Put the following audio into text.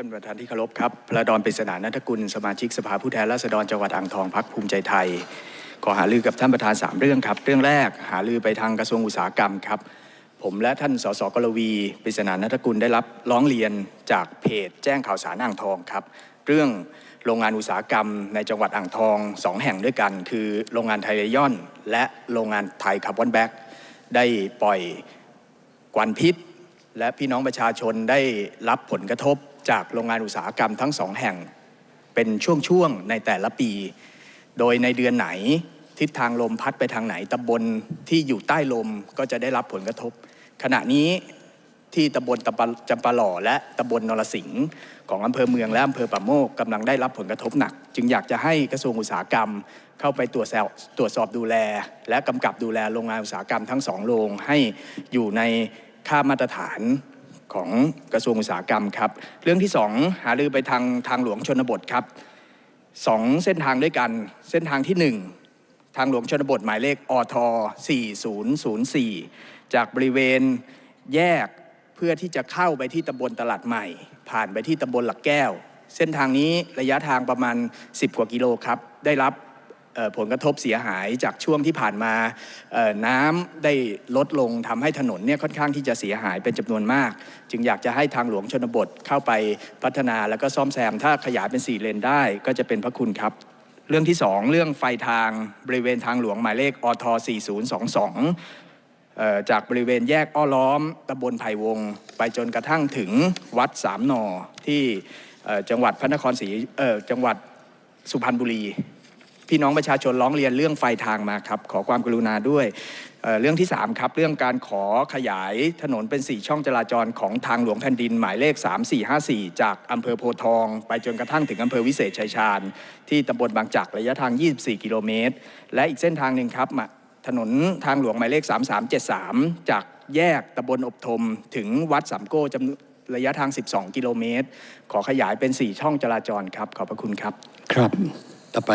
ท่านประธานที่เคารพครับพระดอนปริศนานัทกุลสมาชิกสภาผู้แทนราษฎรจังหวัดอ่างทองพักภูมิใจไทยขอหารือกับท่านประธานสามเรื่องครับ เรื่องแรกหารือไปทางกระทรวงอุตสาหกรรมครับ ผมและท่านสสกลวีปริศนานัทกุลได้รับร้องเรียนจากเพจแจ้งข่าวสารอ่างทองครับ เรื่องโรงงานอุตสาหกรรมในจังหวัดอ่างทองสองแห่งด้วยกัน คือโรงงานไทยเรยอน และโรงงานไทยคาร์บอนแบ็กได้ปล่อยควันพิษ และพี่น้องประชาชนได้รับผลกระทบจากโรงงานอุตสาหกรรมทั้งสองแห่ง เป็นช่วงๆในแต่ละปี โดยในเดือนไหนทิศทางลมพัดไปทางไหนตำบลที่อยู่ใต้ลมก็จะได้รับผลกระทบ ขณะนี้ที่ตำบลจำปาหล่อและตำบลนรสิงห์ของอำเภอเมืองและอำเภอป่าโมกกำลังได้รับผลกระทบหนัก จึงอยากจะให้กระทรวงอุตสาหกรรม เข้าไปตรวจสอบตรวจสอบดูแล และกำกับดูแลโรงงานอุตสาหกรรมทั้งสองโรงให้อยู่ใน ค่ามาตรฐานของกระทรวงอุตสาหกรรมครับ เรื่องที่สองหารือไปทางทางหลวงชนบทครับสองเส้นทางด้วยกัน เส้นทางที่หนึ่งทางหลวงชนบทหมายเลขอท4004 จากบริเวณแยกเพื่อที่จะเข้าไปที่ตำบลตลาดใหม่ ผ่านไปที่ตำบลหลักแก้ว เส้นทางนี้ระยะทางประมาณ 10 กว่ากิโลครับ ได้รับ ผลกระทบเสียหายจากช่วงที่ผ่านมาน้ำได้ลดลงทำให้ถนนเนี่ยค่อนข้างที่จะเสียหายเป็นจำนวนมาก จึงอยากจะให้ทางหลวงชนบทเข้าไปพัฒนาแล้วก็ซ่อมแซม ถ้าขยายเป็น 4 เลนได้ก็จะเป็นพระคุณครับเรื่องที่ 2 เรื่องไฟทางบริเวณทางหลวงหมายเลขอท4022เอ่อจากบริเวณแยกอ้อล้อมตำบลไผ่วง ไปจนกระทั่งถึงวัดสามนอที่จังหวัดพระนครศรีจังหวัดสุพรรณบุรี พี่น้องประชาชนร้องเรียนเรื่องไฟทางมาครับ ขอความกรุณาด้วยเเรื่องที่ 3 ครับ เรื่องการขอขยายถนนเป็น 4 ช่องจราจรของทางหลวงแผ่นดิน หมายเลข 3454 จากอำเภอโพทอง ไปจนกระทั่งถึงอำเภอวิเศษชัยชาญ ที่ตำบลบางจักรระยะทาง 24 กิโลเมตร และอีกเส้นทางหนึ่งครับถนนทางหลวงหมายเลข 3373 จากแยกตำบลอบทม ถึงวัดสามโก้จำระยะทาง 12 กิโลเมตร ขอขยายเป็น 4 ช่องจราจรครับ ขอบพระคุณครับ ครับ ต่อไป